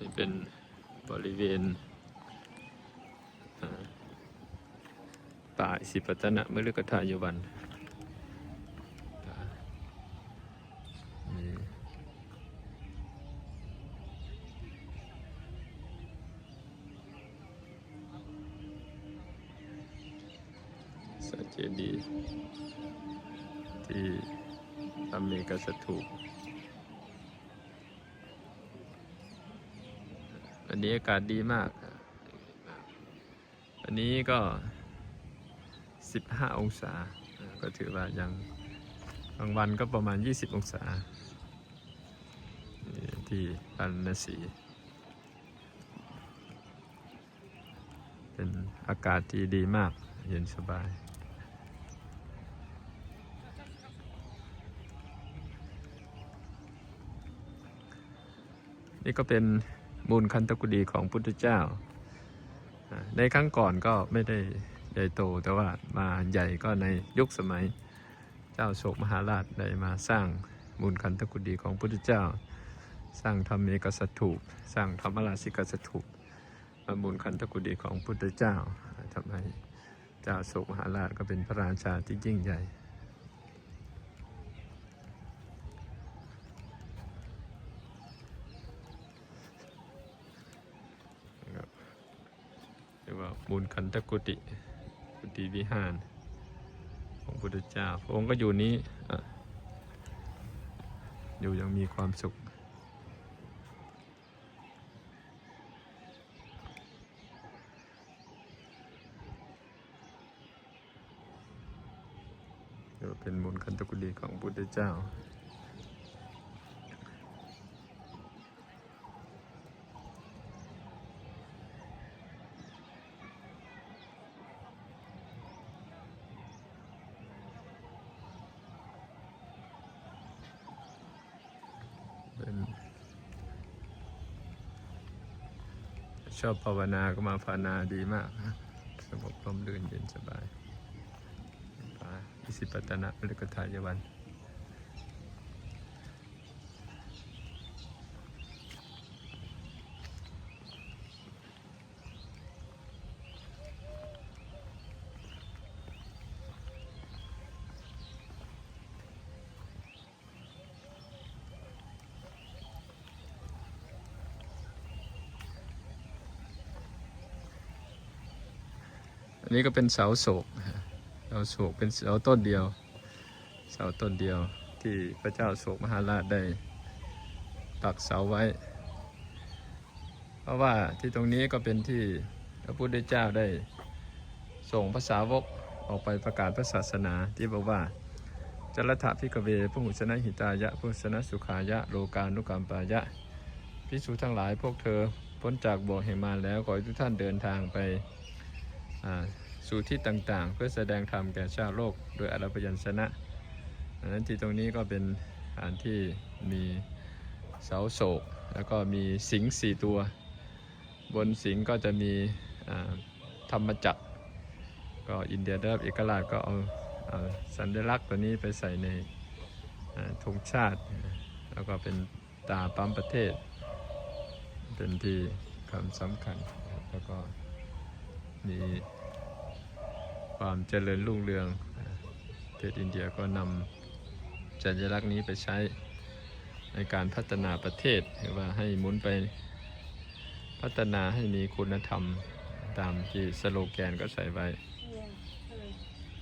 นี่เป็นบริเวณป่าสิปตนะมฤกทายวันสัจเจดี ที่อเมริกาสถูป วันนี้อากาศดีมากครับวันนี้ก็ 15 องศา ก็ถือว่ายังบางวันก็ประมาณ 20 องศา ที่ปานนสี เป็นอากาศที่ดีมาก เย็นสบายนี่ก็เป็น มูลคันตกุดีของพุทธเจ้า ในครั้งก่อนก็ไม่ได้ใหญ่โตแต่ว่ามาใหญ่ก็ในยุคสมัยเจ้าโศกมหาราชได้มาสร้างมูลคันตกุดีของพุทธเจ้า สร้างธรรมเอกสถูปสร้างธรรมราชิกสถูปมามูลคันตกุดีของพุทธเจ้าทำให้เจ้าโศกมหาราชก็เป็นพระราชาที่ยิ่งใหญ่ นะครับเรียกว่า มูลคันธกุติกุติวิหาร ของพระพุทธเจ้าพระองค์ก็อยู่นี้อยู่อยังมีความสุขเรียกว่าเป็นมูลคันธกุติของพระพุทธเจ้า เป็น ชอบภาวนาก็มาภาวนาดีมากนะสงบร่มรื่นเย็นสบายปาอิสิปตนะมฤกทายวัน อันนี้ก็เป็นเสาโศกเสาโศกเป็นเสาต้นเดียว เสาต้นเดียวที่พระเจ้าโศกมหาราชได้ปักเสาไว้ เพราะว่าที่ตรงนี้ก็เป็นที่พระพุทธเจ้าได้ส่งภาษาวกออกไปประกาศพระศาสนาที่บอกว่าจรถะพิกเวพหุชนะหิตายะพหุชนะสุขายะโลกานุกรรมปายะพิสูจทั้งหลายพวกเธอพ้นจากบ่วงแห่งมารแล้วขอให้ทุกท่านเดินทางไป สู่ที่ต่างๆ เพื่อแสดงธรรมแก่ชาวโลกโดยอรพยัญชนะดังนั้นที่ตรงนี้ก็เป็นสถานที่มีเสาโศก แล้วก็มีสิงห์สี่ตัว บนสิงห์ก็จะมีธรรมจักรก็อินเดียได้รับเอกราชก็เอาเอาสัญลักษณ์ตัวนี้ไปใส่ในธงชาติ แล้วก็เป็นตาปั๊มประเทศ เป็นที่คำสำคัญแล้วก็มี ความเจริญรุ่งเรืองประเทศอินเดียก็นำจัญลักษณ์นี้ไปใช้ในการพัฒนาประเทศหรือว่าให้หมุนไปพัฒนาให้มีคุณธรรมตามที่สโลแกนก็ใส่ไว้